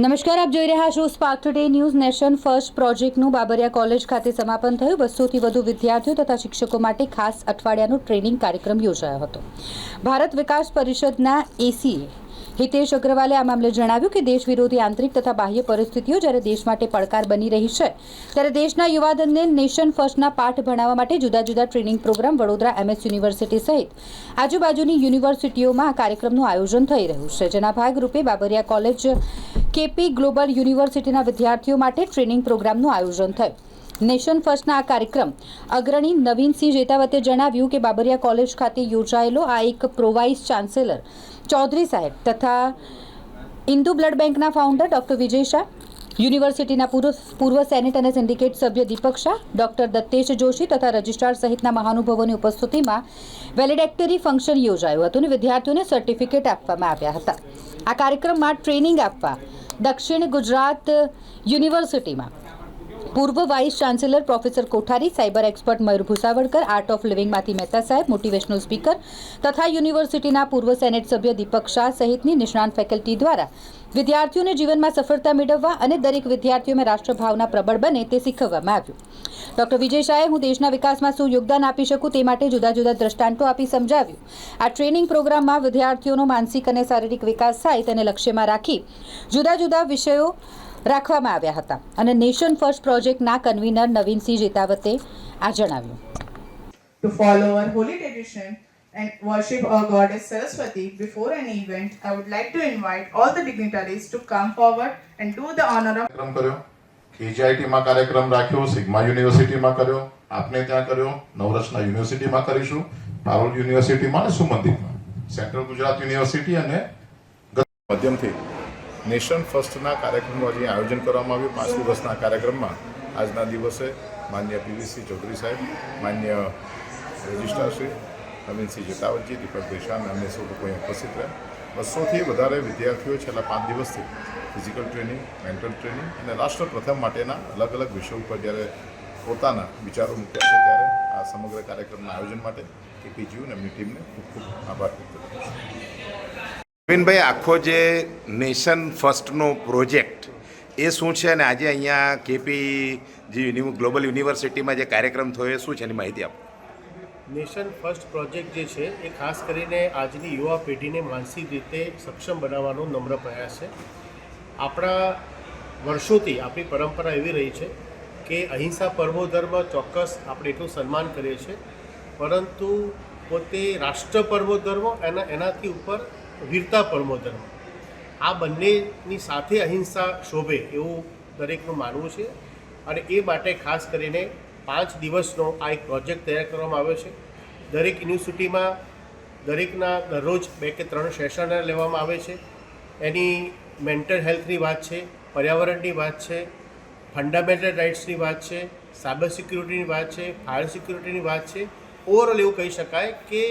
નમસ્કાર, આપ જોઈ રહ્યા છો spark today news nation first પ્રોજેક્ટનું બાબરિયા કોલેજ ખાતે સમાપન થયું. બસોથી વધુ વિદ્યાર્થીઓ તથા શિક્ષકો માટે ખાસ અઠવાડિયાનો ટ્રેનિંગ કાર્યક્રમ યોજાયો હતો. ભારત વિકાસ પરિષદના એસીએ હિતેશ અગ્રવાલે આ મામલે જણાવ્યું કે દેશ વિરોધી આંતરિક તથા બાહ્ય પરિસ્થિતિઓ જ્યારે દેશ માટે પડકાર બની રહી છે, ત્યારે દેશના યુવાધનને નેશન ફર્સ્ટના પાઠ ભણાવવા માટે જુદા જુદા training program Vadodara M S university સહિત આજુબાજુની યુનિવર્સિટીઓમાં આ કાર્યક્રમનું આયોજન થઈ રહ્યું છે. જેના ભાગરૂપે બાબરિયા કોલેજ કેપી ગ્લોબલ યુનિવર્સિટીના વિદ્યાર્થીઓ માટે ટ્રેનિંગ પ્રોગ્રામનું આયોજન થયું. નેશન ફર્સ્ટના આ કાર્યક્રમ અગ્રણી નવીનસિંહ જેતાવતે જણાવ્યું કે બાબરિયા કોલેજ ખાતે યોજાયેલો આ એક પ્રોવાઇસ ચાન્સેલર ચૌધરી સાહેબ તથા ઇન્દુ બ્લડ બેંકના ફાઉન્ડર ડોક્ટર વિજય શાહ યુનિવર્સિટીના પૂર્વ પૂર્વ સેનેટ અને સિન્ડિકેટ સભ્ય દીપક શાહ, ડોક્ટર દત્તેશ જોશી તથા રજિસ્ટ્રાર સહિતના મહાનુભાવોની ઉપસ્થિતિમાં વેલિડેક્ટરી ફંક્શન યોજાયું હતું અને વિદ્યાર્થીઓને સર્ટિફિકેટ આપવામાં આવ્યા હતા. આ કાર્યક્રમમાં ટ્રેનિંગ આપવા દક્ષિણ ગુજરાત યુનિવર્સિટીમાં પૂર્વ vice chancellor professor Kothari, cyber expert Mayur Bhusavalkar, art of લિવિંગમાંથી Mehta સાહેબ મોટિવેશનલ સ્પીકર તથા યુનિવર્સિટીના પૂર્વ સેનેટ સભ્ય દીપક શાહ સહિતની નિષ્ણાંત ફેકલ્ટી દ્વારા વિદ્યાર્થીઓને જીવનમાં સફળતા મેળવવા અને દરેક વિદ્યાર્થીઓમાં રાષ્ટ્રભાવના પ્રબળ બને તે શીખવવામાં આવ્યું. ડોક્ટર વિજય શાહે હું દેશના વિકાસમાં શું યોગદાન આપી શકું તે માટે જુદા જુદા દ્રષ્ટાંતો આપી સમજાવ્યું. આ ટ્રેનિંગ પ્રોગ્રામમાં વિદ્યાર્થીઓનો માનસિક અને શારીરિક વિકાસ થાય તેને લક્ષ્યમાં રાખી જુદા જુદા વિષયો રાખવામાં આવ્યા હતા. અને નેશન ફર્સ્ટ પ્રોજેક્ટના કન્વીનર નવીનસિંહ જેતાવતે આ જણાવ્યું. To follow our holy tradition and worship our goddess Saraswati before an event, I would like to invite all the dignitaries to come forward and do the honor of કાર્યક્રમ કર્યો. કેજીઆઈટીમાં કાર્યક્રમ રાખ્યો sigma યુનિવર્સિટીમાં કર્યો. આપને ત્યાં કર્યો. નવરસના યુનિવર્સિટીમાં કરીશું. પારોલ યુનિવર્સિટીમાં અને સુમંદિરમાં સેન્ટ્રલ ગુજરાત યુનિવર્સિટી અને ગત માધ્યમથી નેશન ફર્સ્ટના કાર્યક્રમનું આજે આયોજન કરવામાં આવ્યું. પાંચ દિવસના કાર્યક્રમમાં આજના દિવસે માન્ય પીવીસી ચૌધરી સાહેબ, માન્ય રજિસ્ટ્રાર શ્રી નવીનસિંહ જેતાવતજી, દીપકભાઈ શાહ અને સૌ લોકો અહીં ઉપસ્થિત રહ્યા. બસોથી વધારે વિદ્યાર્થીઓ છેલ્લા પાંચ દિવસથી ફિઝિકલ ટ્રેનિંગ, મેન્ટલ ટ્રેનિંગ અને રાષ્ટ્ર પ્રથમ માટેના અલગ અલગ વિષયો ઉપર જ્યારે પોતાના વિચારો મૂક્યા છે ત્યારે આ સમગ્ર કાર્યક્રમના આયોજન માટે કેપીજીયુ અને એમની ટીમને ખૂબ ખૂબ આભાર વ્યક્ત કરું છું. નવીનભાઈ આખો જે નેશન ફર્સ્ટનો પ્રોજેક્ટ એ શું છે અને આજે અહીંયા કેપી જે ગ્લોબલ યુનિવર્સિટીમાં જે કાર્યક્રમ થયો એ શું છે એની માહિતી આપો. નેશન ફર્સ્ટ પ્રોજેક્ટ જે છે એ ખાસ કરીને આજની યુવા પેઢીને માનસિક રીતે સક્ષમ બનાવવાનો નમ્ર પ્રયાસ છે. આપણા વર્ષોથી આપણી પરંપરા એવી રહી છે કે અહિંસા પરમો ધર્મ ચોક્કસ આપણે એટલું સન્માન કરીએ છીએ, પરંતુ પોતે રાષ્ટ્ર પરમો ધર્મ એના, એનાથી ઉપર વીરતા પરમો ધર્મ આ બંનેની સાથે અહિંસા શોભે એવું દરેકનું માનવું છે અને એ માટે ખાસ કરીને પાંચ દિવસનો આ એક પ્રોજેક્ટ તૈયાર કરવામાં આવ્યો છે. દરેક યુનિવર્સિટીમાં દરેકના દરરોજ બે કે ત્રણ સેશન લેવામાં આવે છે. એની મેન્ટલ હેલ્થની વાત છે, પર્યાવરણની વાત છે, ફંડામેન્ટલ રાઇટ્સની વાત છે, સાયબર સિક્યુરિટીની વાત છે, ફાયર સિક્યુરિટીની વાત છે. ઓવરઓલ એવું કહી શકાય કે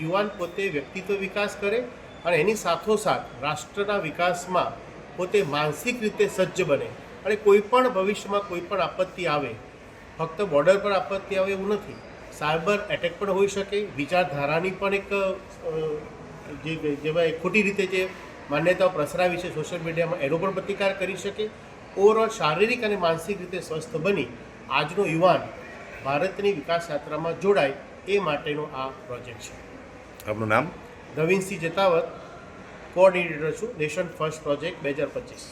યુવાન પોતે વ્યક્તિત્વ વિકાસ કરે અને એની સાથોસાથ રાષ્ટ્રના વિકાસમાં પોતે માનસિક રીતે સજ્જ બને અને કોઈ પણ ભવિષ્યમાં કોઈ પણ આપત્તિ આવે, ફક્ત બોર્ડર પર આપત્તિ આવે એવું નથી, સાયબર એટેક પણ હોઈ શકે, વિચારધારાની પણ એક જે, જેમાં ખોટી રીતે જે માન્યતાઓ પ્રસરાવી છે સોશિયલ મીડિયામાં, એનો પણ પ્રતિકાર કરી શકે. ઓવરઓલ શારીરિક અને માનસિક રીતે સ્વસ્થ બની આજનો યુવાન ભારતની વિકાસ યાત્રામાં જોડાય એ માટેનો આ પ્રોજેક્ટ છે. આપનું નામ? નવીનસિંહ જેતાવત કોઓર્ડિનેટર છું નેશન ફર્સ્ટ પ્રોજેક્ટ બે હજાર પચીસ.